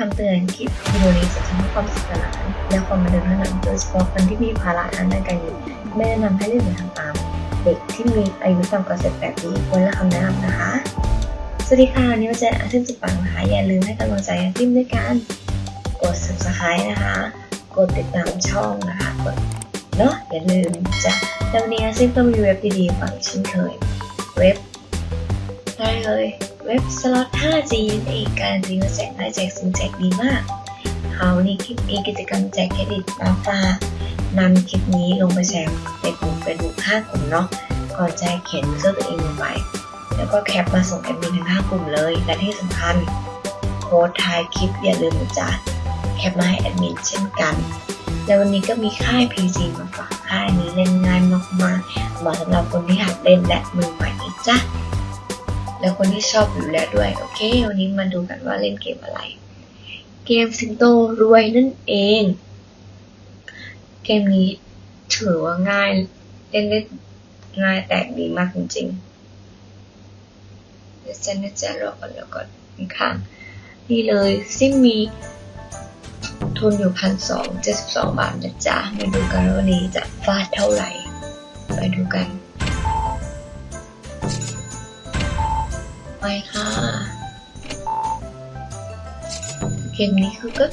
คำเตือนคลิปวิดีโอนี้จะทำให้ความสนุกสนานและความบันเทิงเท่านั้นโดยเฉพาะคนที่มีภาระทางด้านการเงินไม่แนะนำให้เล่นหรือทำตาม เด็กที่มีอายุต่ำกว่า18ปีควรได้รับคำแนะนำนะคะ สวัสดีค่ะวันนี้มาเจออาทิตย์จุดปังนะคะอย่าลืมให้กำลังใจอาทิตย์ด้วยการกด subscribe นะคะ กดติดตามช่องนะคะกดเนาะอย่าลืมจะแล้ววันนี้อาทิตย์ก็มีเว็บดีๆฝากอีกเช่นเคย เว็บได้เลย เว็บสล็อต 5G นั่นเองการจริงว่าแจกได้แจกสินแจกดีมากเขานี้คลิปมีกิจกรรมแจกเครดิตมาฝากนำคลิปนี้ลงไปแชร์ในกลุ่มเฟซบุ๊ก5กลุ่มเนาะก่อนแจ้งเขียนยูเซอร์ตัวเองลงไป แล้วก็แคปมาส่งแอดมินทั้ง5กลุ่มเลย และที่สำคัญโค้ดท้ายคลิปอย่าลืมจ๊ะแคปมาให้แอดมินเช่นกันแล้ววันนี้ก็มีค่าย PG มาฝากค่ายนี้เล่นง่ายมากๆเหมาะสำหรับคนที่หัดเล่นและมือใหม่นะจ๊ะ แล้วคนที่ชอบอยู่แล้วด้วย โอเค วันนี้มาดูกันว่าเล่นเกมอะไร เกมสิงโตรวยนั่นเอง เกมนี้ถือว่าง่าย เล่นได้ง่ายแตกดีมากจริงๆเดี๋ยวฉันจะรอก่อนแล้วก่อนอีกครั้งนี่เลยซิมมีทุนอยู่พันสองเจ็ดสิบสองบาทนะจ๊ะมาดูกันว่าวันนี้จะฟาดเท่าไหร่ ไปดูกัน ไปค่ะ เกมนี้คือก็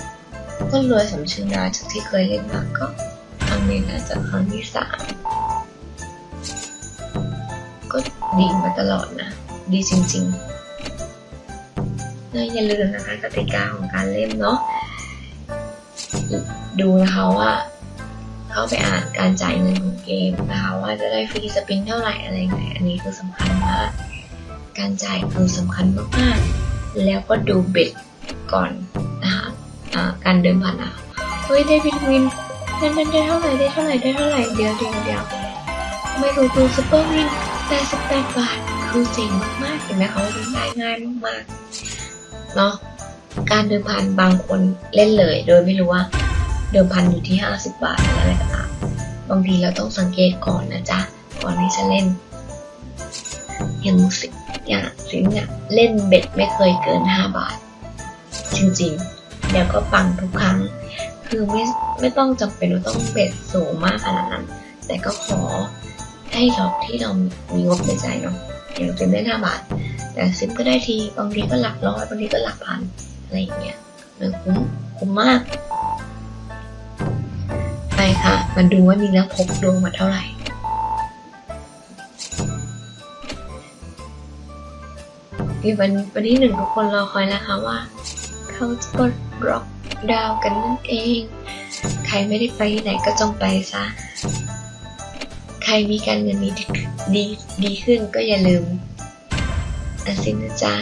ก็รวยสมชื่อนะจากที่เคยเล่นมาก็ครั้งนี้น่าจะครั้งที่สามก็ดีมาตลอดนะ ดีจริงๆนะอย่าลืมนะคะกติกาของการเล่นเนาะดูนะคะว่าเข้าไปอ่านการจ่ายเงินของเกมนะคะว่าจะได้ฟรีสปินเท่าไหร่อะไรไงอันนี้คือสำคัญมาก การจ่ายคือสำคัญมากๆ แล้วก็ดูเบ็ดก่อนนะคะการเดิมพันอะเฮ้ยได้วิตามินได้ได้ได้เท่าไหร่ได้เท่าไหร่ได้เท่าไหร่เดี๋ยวเดี๋ยวเดี๋ยวไม่รู้ดูซุปเปอร์วิน88บาทคือเจ๋งมากๆเห็นไหมเขาเล่นได้ง่ายมากๆเนาะการเดิมพันบางคนเล่นเลย โดยไม่รู้ว่า เดิมพันอยู่ที่ 50 บาทออะไรก็ตามบางทีเราต้องสังเกตก่อนนะจ๊ะ ก่อนที่จะเล่นอย่างสิ อย่างสิงเนี่ยเล่นเบ็ดไม่เคยเกิน 5 บาท จริงๆ แล้วก็ปังทุกครั้ง คือไม่ไม่ต้องจำเป็นต้องเบ็ดสูงมากขนาดนั้น แต่ก็ขอให้เราที่เรามีงบในใจเนาะอย่างสิมได้ 5 บาท แต่ซิมก็ได้ทีบางทีก็หลักร้อยบางทีก็หลักพันอะไรอย่างเงี้ยมันคุ้มคุ้มมาก ไปค่ะ มาดูว่ามีแล้วพกดวงมาเท่าไหร่ ที่วันวันที่หนึ่งทุกคนรอคอยแล้วค่ะว่า เขาจะปลดล็อกดาวน์กันนั่นเอง ใครไม่ได้ไปไหนก็จงไปซะ ใครมีการเงินมีดีดีขึ้นก็อย่าลืมอาซินนะจ๊ะ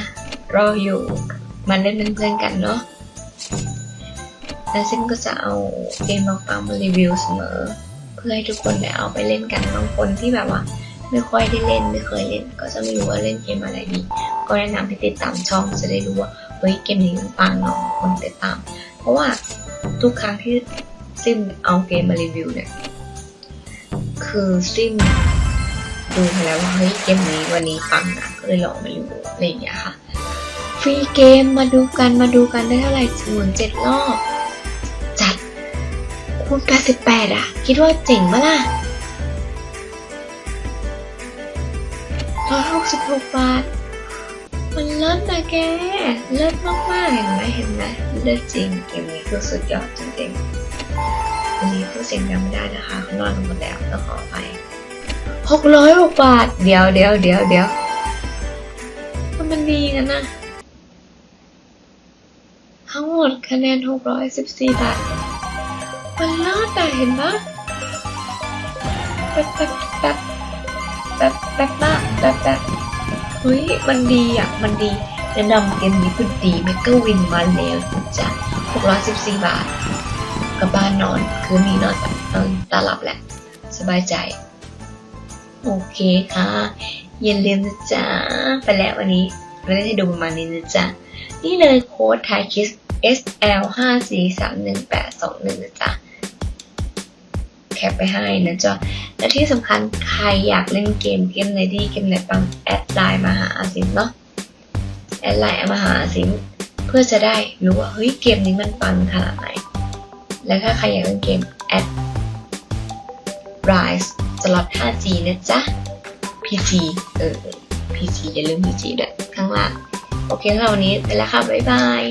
รออยู่ มาเล่นเป็นเพื่อนกันเนาะอาซินก็จะเอาเกมมาฟังมารีวิวเสมอ เพื่อให้ทุกคนได้เอาไปเล่นกันบางคนที่แบบว่า ไม่ค่อยได้เล่นไม่เคยเล่น ก็จะไม่รู้ว่าเล่นเกมอะไรดี ก็แนะนำให้ติดตามช่องจะได้รู้ว่าเฮ้ยเกมนี้มันปังเนาะคนติดตาม เพราะว่าทุกครั้งที่ซิมเอาเกมมารีวิวเนี่ยคือซิมดูมาแล้วว่าเฮ้ยเกมนี้วันนี้ปังนะก็เลยลองมารีวิวอะไรอย่างเงี้ยค่ะฟรีเกมมาดูกันมาดูกันได้เท่าไหร่ถึงเจ็ดรอบจัดคูณ88อะคิดว่าเจ๋งปะล่ะร้อยหกสิบหกบาท มันเลิศนะแก เลิศมากๆเห็นไหมเห็นไหมเลิศจริงเกมนี้คือสุดยอดจริงๆวันนี้พูดเสียงดังไม่ได้นะคะเขานอนกันหมดแล้วต้องขอไปหกร้อยหกบาท เดี๋ยวเดี๋ยวเดี๋ยวเดี๋ยวมันมันดีกันนะทั้งหมดคะแนนหกร้อยสิบสี่บาท มันเลิศแต่เห็นปะแบบแบบแบบแบบแบบมากแบบแบบเฮ้ยมันดีอะ มันดีแนะนำเกมนี้คือดีเมกะวินมาแล้วจ้ะ614 บาทกลับบ้านนอนคือมีนอนนอนตาหลับแหละ สบายใจ โอเคค่ะอย่าลืมนะจ๊ะไปแล้ววันนี้ไม่ได้ให้ดูประมาณนี้นะจ๊ะนี่เลยโค้ดไทยคิส SL 5 4 3 1 8 2 1นะจ๊ะ แคปไปให้นะจ๊ะและที่สำคัญใครอยากเล่นเกมเกมไหนดีเกมไหนปังแอดไลน์มาหาอาซิมเนาะแอดไลน์มาหาอาซิมเพื่อจะได้รู้ว่าเฮ้ยเกมนี้มันปังขนาดไหน และถ้าใครอยากเล่นเกม Ad Rise สล็อต 5G นะจ๊ะ PC เออ PC อย่าลืม PC ด้วยข้างล่าง โอเคสำหรับวันนี้ไปแล้วค่ะ บ๊ายบาย